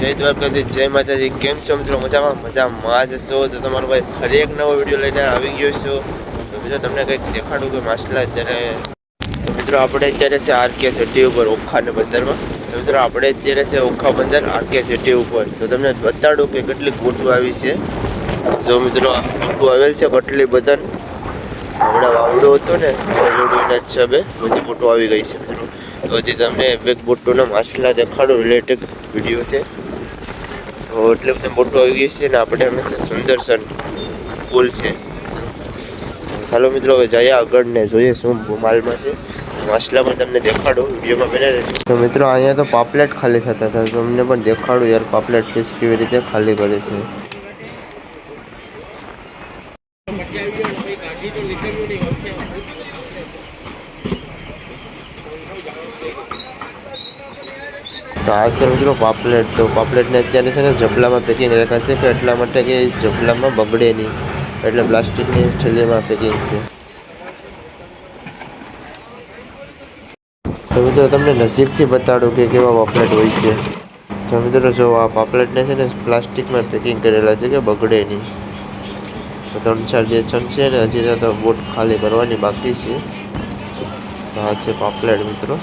જય દ્વારકાથી જય માતાજી. કેમ છો મિત્રો? મજામાં? મજામાં. જ છો તો તમારો ભાઈ? ફરી એક નવો વીડિયો લઈને આવી ગયો છું તો મિત્રો, તમને કંઈક દેખાડું કે માછલા અત્યારે તો મિત્રો, આપણે અત્યારે છે આર કે સિટી ઉપર ઓખાને બંદરમાં. તો મિત્રો, આપણે અત્યારે છે ઓખા બંદર, આર કે સિટી ઉપર. તો તમને બતાડું કે કેટલી ગોટું આવી છે. જો મિત્રો બોટો આવેલ છે કટલી બદન હમણાં વાવડો હતો ને જોડીને જ છે બે બધી ગોટું આવી ગઈ છે મિત્રો. તો હજી તમને એક બોટોના માછલા દેખાડું રિલેટેડ વીડિયો છે. તો એટલે બધું મોટો આવી ગયો છે ને આપણે હંમેશા સુંદરસન પુલ છે. ચાલો મિત્રો, હવે જઈએ આગળ ને જોઈએ શું માલમાં છે. માછલા તમને દેખાડું, વિડીયોમાં બને તો મિત્રો, અહીંયા તો પાપલેટ ખાલી થતા હતા. તમને પણ દેખાડું યાર પાપલેટ ફિશ કેવી રીતે ખાલી કરે છે. તો આ છે મિત્રો પાપલેટ. તો પાપલેટને અત્યારે છે ને જબલામાં પેકિંગ રાખાશે કે એટલા માટે કે જબલામાં બગડે નહીં. એટલે પ્લાસ્ટિકની થેલીમાં પેકિંગ છે. તો મિત્રો તમને નજીકથી બતાડું કે કેવા પાપલેટ હોય છે. તો મિત્રો જો આ પાપલેટને છે ને પ્લાસ્ટિકમાં પેકિંગ કરેલા છે કે બગડે નહીં. તો ત્રણ ચાર બે છન છે ને હજી તો બોટ ખાલી કરવાની બાકી છે. તો આ છે પાપલેટ મિત્રો.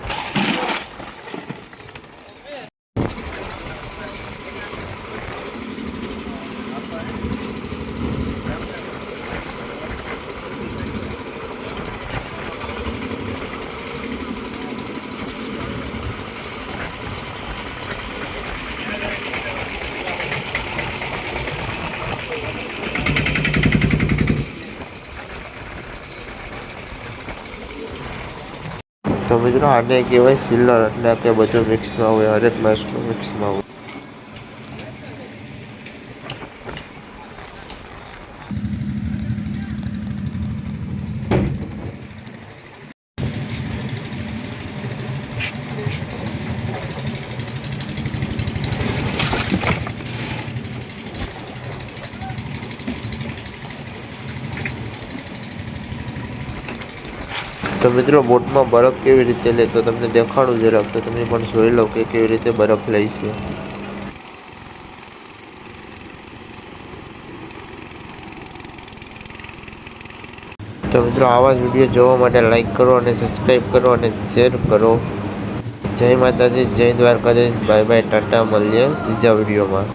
તો મિત્રો આને કહેવાય સિલ્લર એટલે કે બધું મિક્સમાં હોય હરેક માછલું મિક્સમાં હોય. તો મિત્રો, બોટમાં બરફ કેવી રીતે લે તો તમને દેખાડું જરાક, તો તમે પણ જોઈ લો કે કેવી રીતે બરફ લે તો મિત્રો, આવા જ વીડિયો જોવા માટે લાઈક કરો અને સબસ્ક્રાઈબ કરો અને શેર કરો. જય માતાજી, જય દ્વારકાધીશ બાય બાય ટાટા, મળીએ બીજા વિડીયોમાં.